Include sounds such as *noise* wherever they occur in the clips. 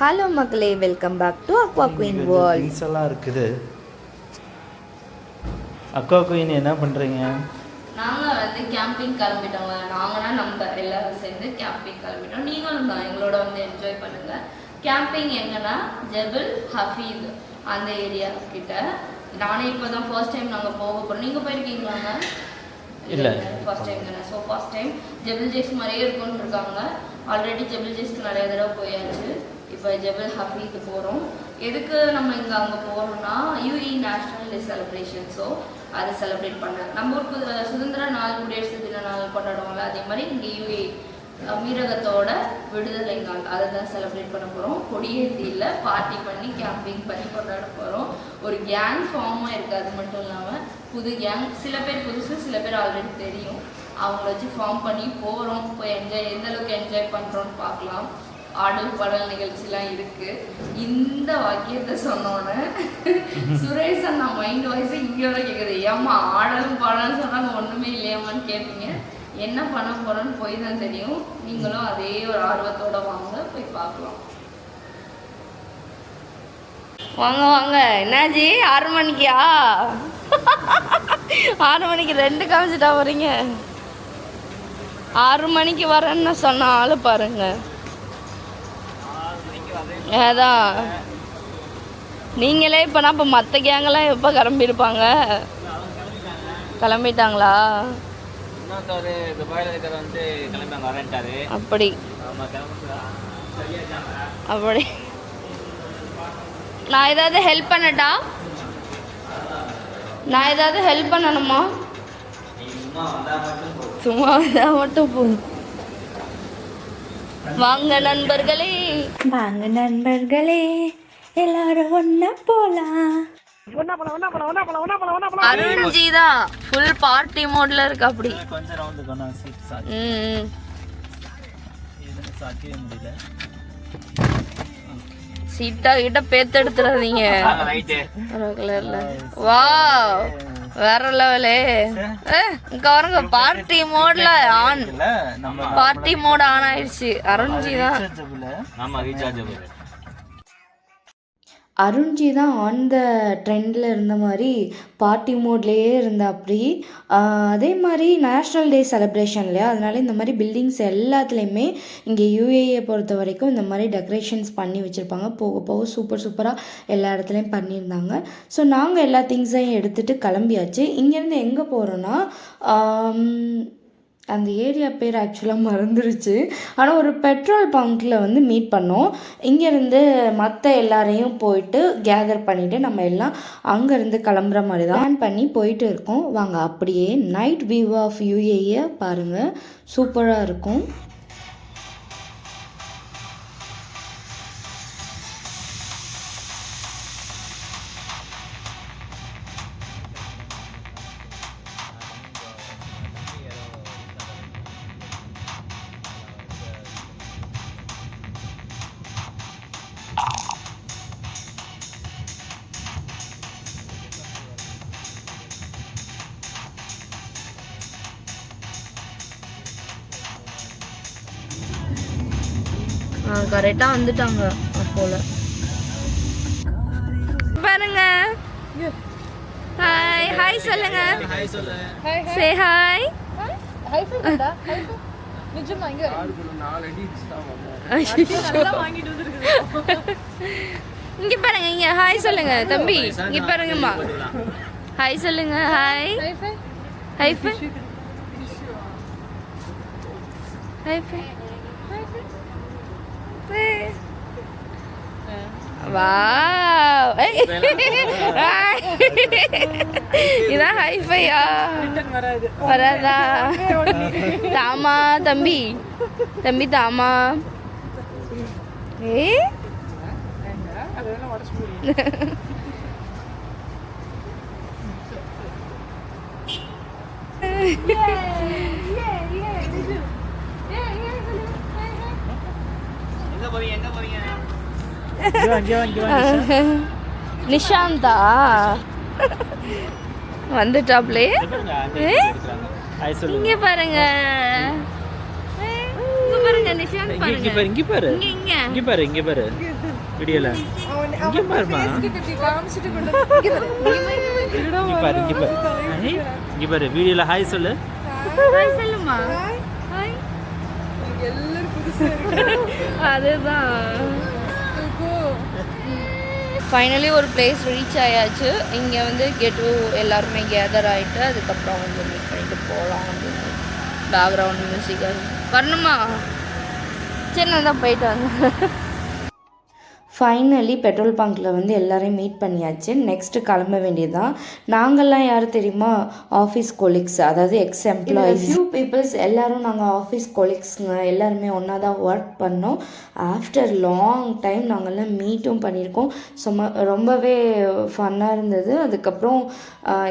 Hello மக்களே. Welcome back to aqua queen world things எல்லாம் இருக்குது. அக்கா குயின் என்ன பண்ணுறீங்க நாங்கள் வந்து கேம்பிங் கிளம்பிட்டோங்க. நாங்கன்னா நம்ம எல்லாரும் சேர்ந்து கேம்பிங் கிளம்பிட்டோம். நீங்களும் தான் எங்களோட வந்து என்ஜாய் பண்ணுங்க. கேம்பிங் எங்கன்னா ஜெபல் ஹஃபீத் அந்த ஏரியா கிட்ட. நானே இப்போ தான் ஃபர்ஸ்ட் டைம் நாங்கள் போக போகிறோம் நீங்கள் போயிருக்கீங்களாங்க இல்ல. ஃபர்ஸ்ட் டைம் தானே? So first time Jebel Jais மாதிரியே இருக்கும்னு இருக்காங்க. ஆல்ரெடி ஜெபல் ஜேஸ்க்கு நிறைய தடவை போயாச்சு. இப்போ ஜபல் ஹஃபீத் போகிறோம் எதுக்கு நம்ம இங்கே அங்கே போகிறோம்னா UAE national day celebration so அதை செலிப்ரேட் பண்ண. நம்ம ஊருக்கு சுதந்திர நாள் குடியரசு தின நாள் கொண்டாடுவோம்ல அதே மாதிரி இங்கே யூஏ அமீரகத்தோட விடுதலை நாள் அதை தான் செலிப்ரேட் பண்ண போகிறோம் கொடியேற்றியில் பார்ட்டி பண்ணி கேம்பிங் பண்ணி கொண்டாட போகிறோம் ஒரு கேங் ஃபார்மாக இருக்குது அது மட்டும் இல்லாமல் புது கேங் சில பேர் புதுசு சில பேர் ஆல்ரெடி தெரியும். அவங்கள வச்சு ஃபார்ம் பண்ணி போகிறோம் போய் என்ஜாய் எந்த அளவுக்கு என்ஜாய் பண்ணுறோன்னு பார்க்கலாம். ஆடல் பாடல் நிகழ்ச்சிலாம் இருக்கு. இந்த வாக்கியத்தை சொன்னோன்னே சுரேஷ் அண்ணா மைண்ட் வாய்ஸ் இங்கே வர கேட்குது ஏம்மா ஆடலும் பாடலும் சொன்னாங்க ஒன்றுமே இல்லையாமான்னு கேட்பீங்க என்ன பண்ண போறோன்னு போய் தான் தெரியும். நீங்களும் அதே ஒரு ஆர்வத்தோட வாங்க போய் பார்க்கலாம். வாங்க வாங்க. என்னாச்சு? ஆறு மணிக்கா? ஆறு மணிக்கு ரெண்டு காமிச்சிட்டா வரீங்க ஆறு மணிக்கு வரேன்னு சொன்ன ஆள் பாருங்கள் அதான். நீங்களே இப்போனா இப்போ மற்ற கேங்கெல்லாம் எப்போ கிளம்பியிருப்பாங்க? கிளம்பிட்டாங்களா? அப்படி. அப்படி. நான் ஏதாவது ஹெல்ப் பண்ணட்டா? நான் ஏதாவது ஹெல்ப் பண்ணணுமா? சும்மா வந்தால் மட்டும் போதும் சும்மா வந்தால் மட்டும் போதும் வாங்க நண்பர்களே. வாங்க நண்பர்களே எல்லாரும் ஒண்ணா போலாம். அருண்ஜி தான் ஃபுல் பார்ட்டி மோட்ல இருக்கு அப்படி. சீட்டா கிட்ட பேத்து எடுத்துறாதீங்க. ரைட்டு கலர்ல வா வேற லெவலே. இங்க வரங்க பார்ட்டி மோட்ல ஆன் பார்ட்டி மோட் ஆன் ஆயிடுச்சு. அருண்ஜி தான். ரீசார்ஜபிள் ஆமாம் ரீசார்ஜபிள் அருண்ஜி தான் ஆன் த ட்ரெண்டில் இருந்த மாதிரி பார்ட்டி மோட்லேயே இருந்த அப்படி. அதே மாதிரி நேஷ்னல் டே செலிப்ரேஷன் இல்லையா? அதனால இந்த மாதிரி பில்டிங்ஸ் எல்லாத்துலேயுமே இங்கே யூஏஏ பொறுத்த வரைக்கும் இந்த மாதிரி டெக்கரேஷன்ஸ் பண்ணி வச்சுருப்பாங்க. போக போக சூப்பர் சூப்பராக எல்லா இடத்துலையும் பண்ணியிருந்தாங்க. ஸோ நாங்கள் எல்லா திங்ஸையும் எடுத்துகிட்டு கிளம்பியாச்சு. இங்கேருந்து எங்கே போகிறோன்னா அந்த ஏரியா பேர் ஆக்சுவலாக மறந்துருச்சு. ஆனால் ஒரு பெட்ரோல் பங்க்கில் வந்து மீட் பண்ணோம். இங்கேருந்து மற்ற எல்லாரையும் போயிட்டு கேதர் பண்ணிவிட்டு நம்ம எல்லாம் அங்கேருந்து கிளம்புற மாதிரி தான் பிளான் பண்ணி போயிட்டு இருக்கோம். வாங்க அப்படியே நைட் வியூ ஆஃப் யூஏஏ பாருங்கள் சூப்பராக இருக்கும். கரெக்டாக வந்துட்டாங்க அப்போல. பாருங்க. ஹாய் ஹாய் சொல்லுங்க. சே ஹாய் இங்க பாருங்க இங்க. ஹாய் சொல்லுங்க தம்பி. இங்க பாருங்கம்மா. ஹாய் சொல்லுங்க hi hi fi hi fi wow இதான் ஹைஃபையா வராதா தாமா தம்பி தம்பி தாமா ஏ எங்கே போறீங்க எங்கே போறீங்க இங்கே வா இங்கே வா நிஷாந்தா வந்துட்டாப்லே இங்க பாருங்க பாருங்க நிஷாந்த் பாருங்க பாரு இங்க பாரு இங்க இங்க இங்க பாரு இங்க பாரு வீடியோல இங்க பாருமா இங்க பாரு இங்க பாரு இங்க பாரு வீடியோல ஹாய் சொல்லு ஹாய் சொல்லுமா ஹாய் அதுதான். ஃபைனலி ஒரு பிளேஸ் ரீச் ஆயாச்சு. இங்கே வந்து கெட்டு எல்லாருமே கேதர் ஆகிட்டு அதுக்கப்புறம் வந்து மீட் பண்ணிட்டு போகலாம் அப்படின்னு பேக்ரவுண்ட் மியூசிக் வரணுமா? சரி நான் தான் போயிட்டு வந்தேன். ஃபைனலி பெட்ரோல் பங்க்கில் வந்து எல்லாரையும் மீட் பண்ணியாச்சு. நெக்ஸ்ட்டு கிளம்ப வேண்டியதுதான். நாங்கள்லாம் யார் தெரியுமா? ஆஃபீஸ் கொலீக்ஸ் அதாவது எக்ஸ் எம்ப்ளாயிஸ் ஃபியூ பீப்புள்ஸ் எல்லோரும் நாங்கள் ஆஃபீஸ் கொலீக்ஸுங்க எல்லாருமே ஒன்றா தான் ஒர்க் பண்ணோம். ஆஃப்டர் லாங் டைம் நாங்கள்லாம் மீட்டும் பண்ணியிருக்கோம். சும்மா ரொம்பவே ஃபன்னாக இருந்தது. அதுக்கப்புறம்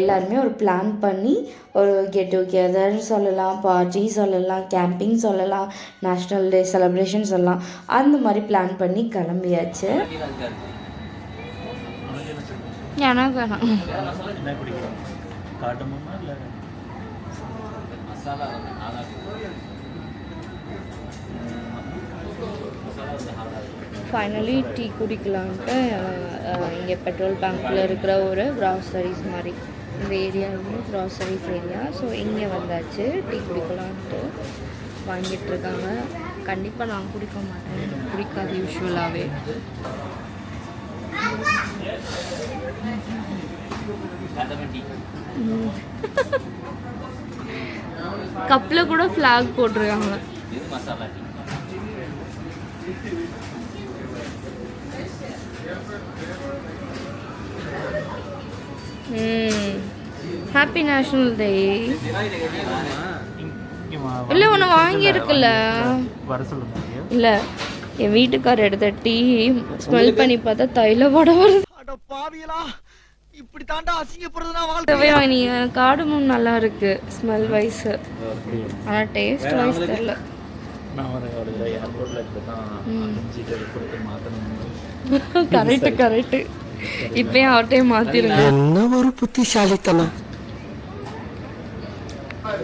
எல்லாருமே ஒரு பிளான் பண்ணி ஒரு கெட் டுகெதர் சொல்லலாம் பார்ட்டி சொல்லலாம் கேம்பிங் சொல்லலாம் நேஷ்னல் டே செலிப்ரேஷன் சொல்லலாம். அந்த மாதிரி பிளான் பண்ணி கிளம்பியாச்சு. எனக்கு வேணாம் ஃபைனலி டீ குடிக்கலான்ட்டு இங்கே பெட்ரோல் பங்க்கில் இருக்கிற ஒரு க்ராசரிஸ் மாதிரி. இந்த ஏரியா வந்து க்ராசரிஸ் ஏரியா ஸோ இங்கே வந்தாச்சு. டீ குடிக்கலான்ட்டு வாங்கிட்டு இருக்காங்க கண்டிப்பாக நான் குடிக்க மாட்டேன். எனக்கு பிடிக்காது யூஸ்வலாகவே கப்பில் கூட ஃப்ளாக் போட்டிருக்காங்க இது masala tea happy national day இல்லை ஒன்று வாங்கியிருக்குல்ல. வர சொல்லுங்க ஐயா. இல்லை என் வீட்டுக்கார் எடுத்த டீ ஸ்மெல் பண்ணி பார்த்தா தைல வடை வருது. இப்படி தாண்டா அசிங்கப்படுறதுனா இதுவே வாங்கினீங்க காடமும் நல்லா இருக்கு ஸ்மெல் வைஸ். ஆனால் டேஸ்ட் வைஸ் தெரியல. *laughs* கரெக்டு கரெக்டு இப்பயும் அவர்கிட்டயே மாற்றிருங்க என்ன ஒரு புத்திசாலித்தனம்.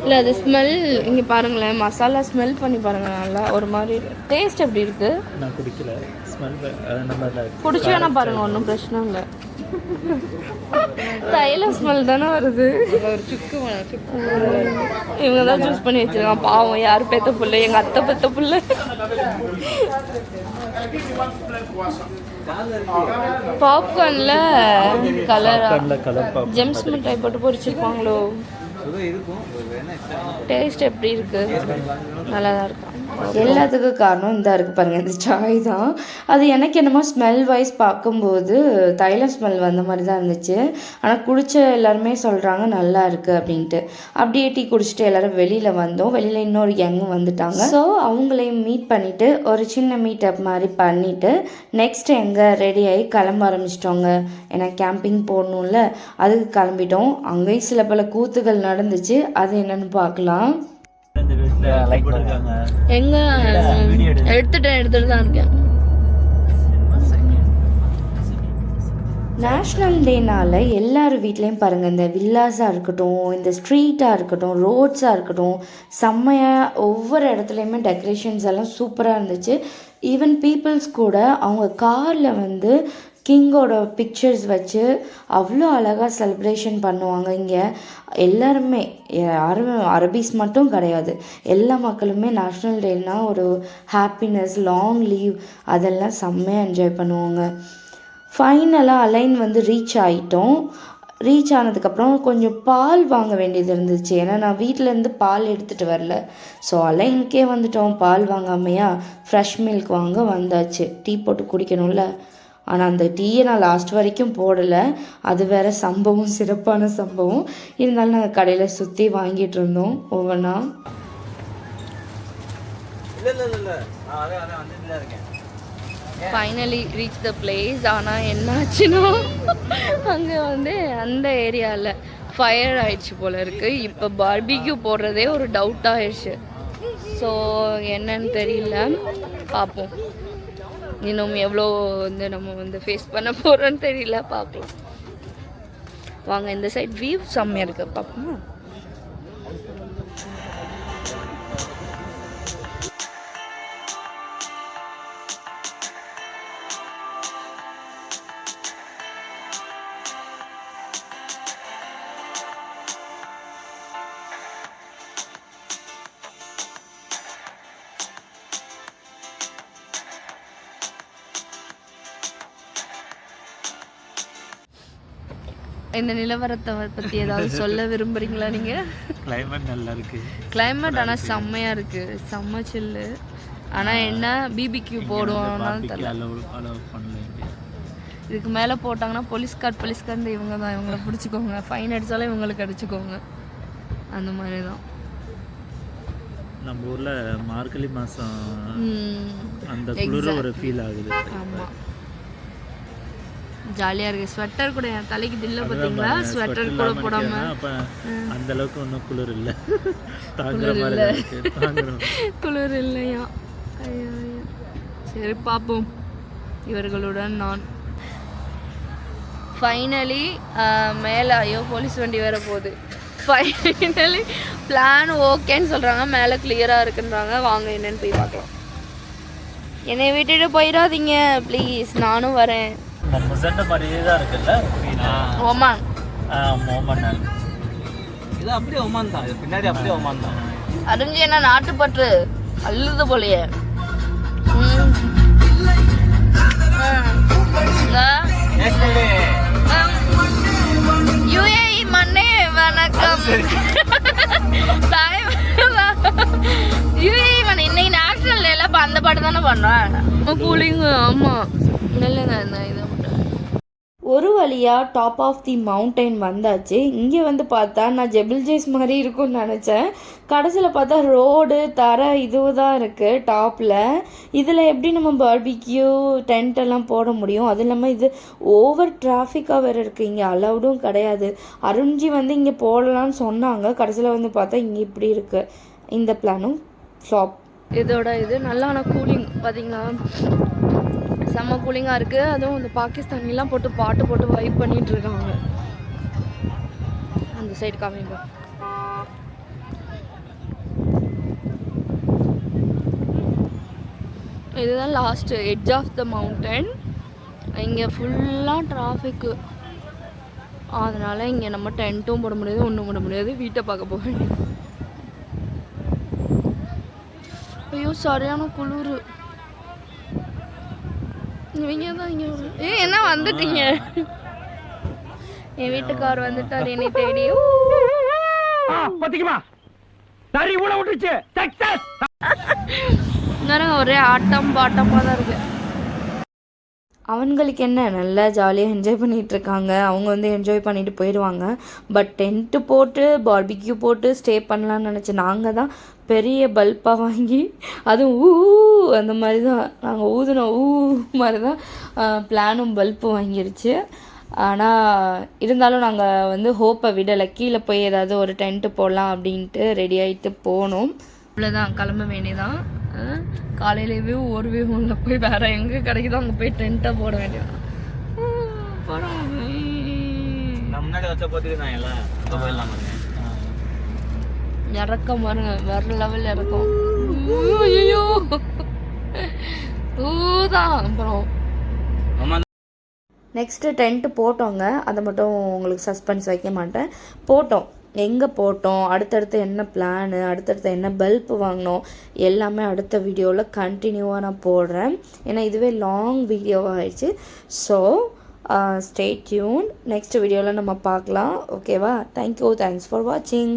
இல்லை அது ஸ்மெல் இங்கே பாருங்களேன் மசாலா ஸ்மெல் பண்ணி பாருங்க நல்லா ஒரு மாதிரி டேஸ்ட் எப்படி இருக்கு? நான் குடிக்கல. ஸ்மெல் நம்ம குடிச்சு வேணா பாருங்க ஒன்றும் பிரச்சனை இல்லை. தைல ஸ்மெல் தானே வருது. இவங்க தான் சூஸ் பண்ணி வச்சிருக்காங்க. பாவம் யார் பெத்த புள்ள? எங்க அத்தை பெத்த புள்ள? பாப்கார்ன்ல கலரா ஜெம்ஸ் மிட்டாய் போட்டு பொரிச்சிருப்பாங்களோ? டேஸ்ட் எப்படி இருக்கு? நல்லா தான் இருக்கும். எல்லாத்துக்கும் காரணம் இந்த இருக்கு பாருங்க இந்த சாய் தான். அது எனக்கு என்னமோ ஸ்மெல் வைஸ் பார்க்கும்போது தைலம் ஸ்மெல் வந்த மாதிரி தான் இருந்துச்சு. ஆனால் குடிச்ச எல்லாருமே சொல்கிறாங்க நல்லா இருக்கு அப்படின்ட்டு. அப்படியே டீ குடிச்சிட்டு எல்லாரும் வெளியில் வந்தோம். வெளியில் இன்னொரு கேங்கும் வந்துட்டாங்க. ஸோ அவங்களையும் மீட் பண்ணிட்டு ஒரு சின்ன மீட் அப் மாதிரி பண்ணிட்டு நெக்ஸ்ட் எங்கே ரெடி ஆகி கிளம்ப ஆரம்பிச்சிட்டோங்க. ஏன்னா கேம்பிங் போடணும்ல அதுக்கு கிளம்பிட்டோம். அங்கேயும் சில பல கூத்துகள் நடந்துச்சு. அது என்னன்னு பார்க்கலாம். எங்க? எடுத்துட்டேன் எடுத்துட்டு தான் இருக்கேன் நேஷ்னல் டேனால எல்லார் வீட்லேயும் பாருங்கள் இந்த வில்லாஸாக இருக்கட்டும் இந்த ஸ்ட்ரீட்டாக இருக்கட்டும் ரோட்ஸாக இருக்கட்டும் செம்மையாக ஒவ்வொரு இடத்துலையுமே டெக்கரேஷன்ஸ் எல்லாம் சூப்பராக இருந்துச்சு. ஈவன் பீப்புள்ஸ் கூட அவங்க காரில் வந்து கிங்கோட பிக்சர்ஸ் வச்சு அவ்வளோ அழகாக செலிப்ரேஷன் பண்ணுவாங்க இங்கே. எல்லாருமே யாரும் அரபிஸ் மட்டும் கிடையாது. எல்லா மக்களுமே நேஷ்னல் டேனா ஒரு ஹாப்பினஸ் லாங் லீவ் அதெல்லாம் செம்மையாக என்ஜாய் பண்ணுவாங்க. ஃபைனலாக அலைன் வந்து ரீச் ஆகிட்டோம் ரீச் ஆனதுக்கப்புறம் கொஞ்சம் பால் வாங்க வேண்டியது இருந்துச்சு. ஏன்னா நான் வீட்டிலேருந்து பால் எடுத்துகிட்டு வரல. ஸோ அலைனுக்கே வந்துட்டோம். பால் வாங்காமையா ஃப்ரெஷ் மில்க் வாங்க வந்தாச்சு. டீ போட்டு குடிக்கணும்ல. ஆனால் அந்த டீயை நான் லாஸ்ட் வரைக்கும் போடலை. அது வேற சம்பவம் சிறப்பான சம்பவம். இருந்தாலும் நாங்கள் கடையில் சுற்றி வாங்கிட்டு இருந்தோம். ஒவ்வொன்றா இல்ல இல்ல இல்ல இல்ல. நான் அதே அதே வந்துட்டு தான் இருக்கேன் ஃபைனலி ரீச் த பிளேஸ் ஆனால் என்னாச்சுன்னா அங்கே வந்து அந்த ஏரியாவில் ஃபயர் ஆயிடுச்சு போல இருக்கு. இப்போ பார்பிக்யூ போடுறதே ஒரு டவுட் ஆயிடுச்சு. ஸோ என்னன்னு தெரியல. பார்ப்போம் இன்னும் எவ்வளோ வந்து நம்ம வந்து ஃபேஸ் பண்ண போகிறோன்னு தெரியல பார்க்கலாம் வாங்க இந்த சைட் வியூ செம்மையாக இருக்குது பார்ப்போமா? இந்த நிலவரத்தை பற்றி ஏதாவது சொல்ல விரும்புறீங்களா நீங்கள் கிளைமேட் நல்லா இருக்கு கிளைமேட் ஆனால் செம்மையாக இருக்குது செம்ம சில்லு ஆனால் என்ன? பிபிக்யூ போடுவோம்னா தெரியல. இதுக்கு மேலே போட்டாங்கன்னா போலீஸ் கார்டு போலீஸ் கார்டு இவங்க தான். இவங்கள பிடிச்சிக்கோங்க. ஃபைன் அடித்தாலும் இவங்களுக்கு அடிச்சுக்கோங்க. அந்த மாதிரி தான் நம்ம ஊர்ல மார்கழி மாசம் ம், அந்த குளிர ஒரு ஃபீல் ஆகுது. ஆமாம் ஜாலியாக இருக்குது ஸ்வெட்டர் கூட என் தலைக்கு தில்ல பார்த்தீங்களா ஸ்வெட்டர் கூட அப்ப அந்த அளவுக்கு ஒன்றும் குளிர் இல்லை. *laughs* *laughs* குளிர் இல்லையா? ஐயோ ஐயோ. சரி பார்ப்போம் இவர்களுடன் நான். ஃபைனலி மேலே ஐயோ போலீஸ் வண்டி வேற போகுது. ஃபைனலி பிளான் ஓகேன்னு சொல்கிறாங்க மேலே கிளியராக இருக்குன்றாங்க. வாங்க என்னன்னு போய் பார்க்கலாம். என்னை விட்டுட்டு போயிடாதீங்க. ப்ளீஸ் நானும் வரேன். நம்ம முசண்ட மாதிரியே தான் இருக்குல்ல ஓமான் மோமன் இது அப்படியே ஒமான் தான். இது பின்னாடி அப்படியே ஒமான் தான். அறிஞ்சு என்ன நாட்டுப்பற்று அள்ளுது போலையே. யுஏஇ மண்ணே வணக்கம். யுஏஇ மண் இன்னைக்கு நேஷனல் டேல அந்த பாட்டு தானே பண்ணுறேன் கூலிங் இல்லைங்க இந்த இதை ஒரு வழியாக டாப் ஆஃப் தி மவுண்டைன் வந்தாச்சு. இங்கே வந்து பார்த்தா நான் ஜெபிள் ஜேஸ் மாதிரி இருக்கும்னு நினச்சேன். கடைசியில் பார்த்தா ரோடு தர இதுவு தான் இருக்குது டாப்பில் இதில் எப்படி நம்ம பார்பிக்யூ டென்ட் எல்லாம் போட முடியும்? அது இல்லாமல் இது ஓவர் டிராஃபிக்காக வேறு இருக்குது இங்கே அலவுடும் கிடையாது. அருண்ஜி வந்து இங்கே போடலான்னு சொன்னாங்க. கடைசியில் வந்து பார்த்தா இங்கே இப்படி இருக்குது இந்த பிளானும் ஃப்ளாப் இதோட இது நல்லா ஆனால் கூலிங் பார்த்தீங்களா செம்ம கூலிங்காக இருக்குது அதுவும் இந்த பாகிஸ்தானிலாம் போட்டு பாட்டு போட்டு வைப் பண்ணிட்டு இருக்காங்க. அந்த சைடு காமிங்க. இதுதான் last edge of the mountain இங்கே ஃபுல்லாக டிராஃபிக்கு அதனால் இங்கே நம்ம டென்ட்டும் போட முடியாது ஒன்றும் போட முடியாது. வீட்டை பார்க்க போக வேண்டியது. ஐயோ சரியான குளிர். இவங்க தான் இங்கே ஏ என்ன வந்துட்டீங்க? என் வீட்டுக்கார் வந்துட்டார் என்னை தேடி. பாத்தீங்களா சரி ஊட விட்டுருச்சு. ஒரே ஆட்டம் பாட்டமாக தான் இருக்கு. அவங்களுக்கு என்ன நல்லா ஜாலியாக என்ஜாய் பண்ணிகிட்டு இருக்காங்க அவங்க வந்து என்ஜாய் பண்ணிட்டு போயிடுவாங்க. பட் டென்ட்டு போட்டு பார்பிக்யூ போட்டு ஸ்டே பண்ணலான்னு நினச்சி நாங்கள் தான் பெரிய பல்பாக வாங்கி அதுவும் ஊ அந்த மாதிரி தான். நாங்கள் ஊதுன ஊ மாதிரி தான் பிளானும் பல்பு வாங்கிருச்சு. ஆனால் இருந்தாலும் நாங்கள் வந்து ஹோப்பை விடலை. கீழே போய் ஏதாவது ஒரு டென்ட்டு போடலாம் அப்படின்ட்டு ரெடி ஆகிட்டு போனோம். அவ்வளோதான் கிளம்ப வேண்டியதான் காலையிலேயே ஒரு வியூவில் போய் வேற எங்கே கிடைக்குதோ அங்கே போய் டென்ட்டை போட பாருங்க. இறக்கம் பாருங்க. வேற லெவல் இறக்கம். ஐயோ ஊதான் அப்புறம். நெக்ஸ்ட்டு டென்ட்டு போட்டோங்க. அதை மட்டும் உங்களுக்கு சஸ்பென்ஸ் வைக்க மாட்டேன். போட்டோம். எங்கே போட்டோம்? அடுத்தடுத்து என்ன பிளானு அடுத்தடுத்து என்ன பல்ப் வாங்கினோம்? எல்லாமே அடுத்த வீடியோவில் கண்டினியூவாக நான் போடுறேன். ஏன்னா இதுவே லாங் வீடியோவாக ஆயிடுச்சு. ஸோ ஸ்டே டியூன் நெக்ஸ்ட் வீடியோவில் நம்ம பார்க்கலாம். ஓகேவா தேங்க்யூ தேங்க்ஸ் ஃபார் வாட்சிங்